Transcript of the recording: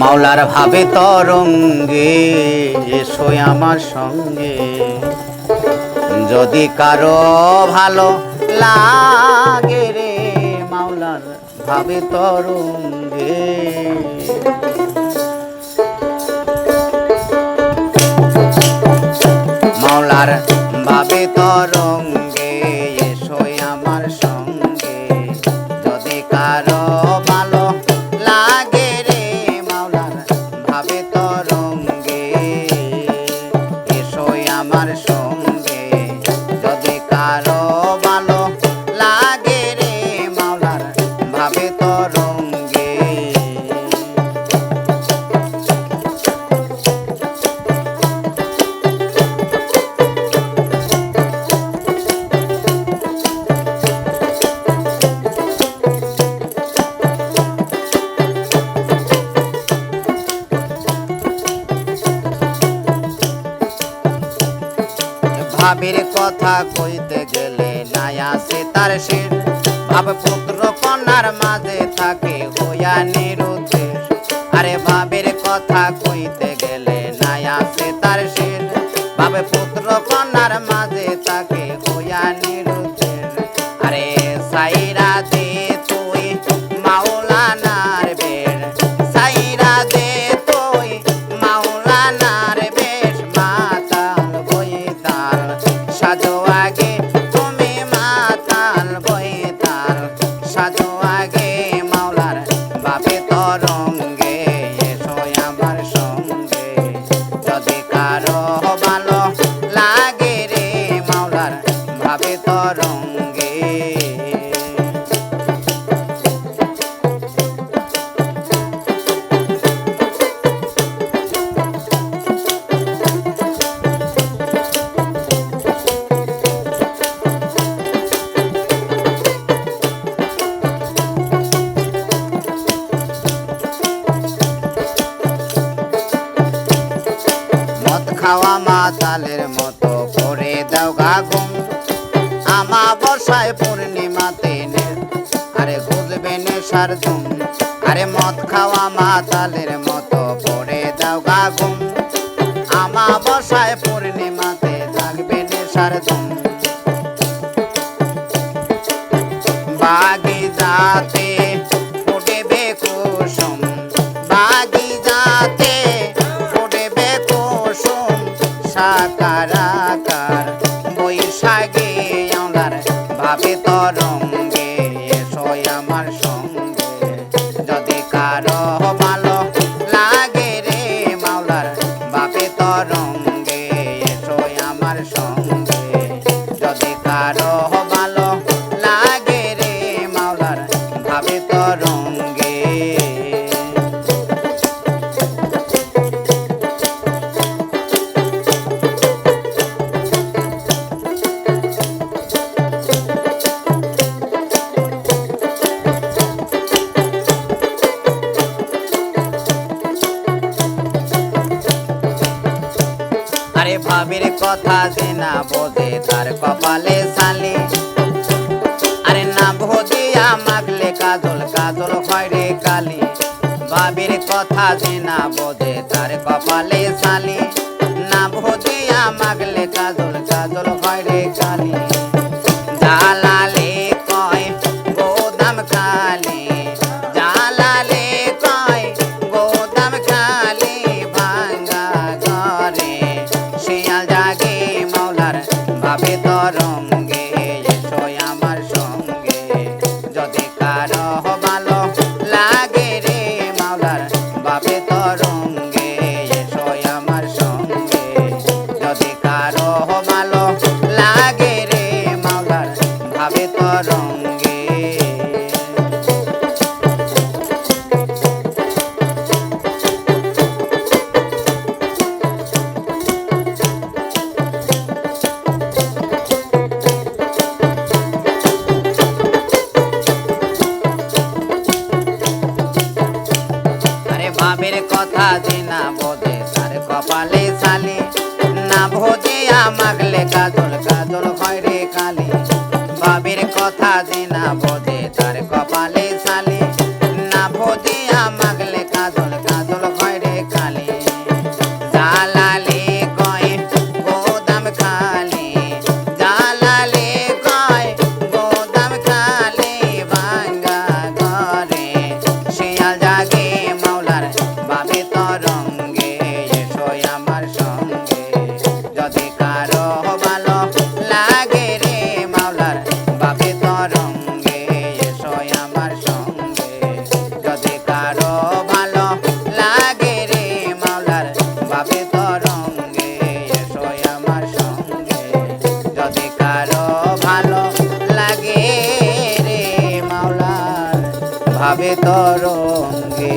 মাওলার ভাবে তরঙ্গে এসো আমার সঙ্গে। যদি কারও ভালো লাগে রে মাওলার ভাবে তরঙ্গে। মাওলার ভাবে তরঙ্গে ভাবের কথা কইতে গেলে নাই আসে তার শির ভাব পুত্র কন্যার মাঝে থাকে হইয়া নিরুদ্দেশ। আরে ভাবির কথা কইতে গেলে নাই আসে তার শির ভাবে পুত্র কন্যার মাঝে থাকে হইয়া আরে খাওয়া মাতালের মতো করে দাও গাগুম আমা বসায় পূর্ণিমাতে আরে গুজবে নেশার ধুম। আরে মদ খাওয়া মাতালের মতো করে দাও গাগুম আমা বসায় পূর্ণিমাতে থাকবে নেশার ধুম। বাগি যাতে Ram. কথা যে না বোঝে তার কপালে সালে আরে না ভোজিয়া মাগলে কাজল কাজল হয় কালি। বাবির কথা যে না বোঝে তার কপালে সালে না ভোজিয়া মাগলে কাজল কাজল হয় কালি। জালালে ভাবের কথা যে না বোঝে তার কপালে সালে না ভোজে আমাগলে কাজল কাজল হয় রে কালে। বাবির কথা যে না বোঝে তার কপালে ভাবে তরঙ্গে।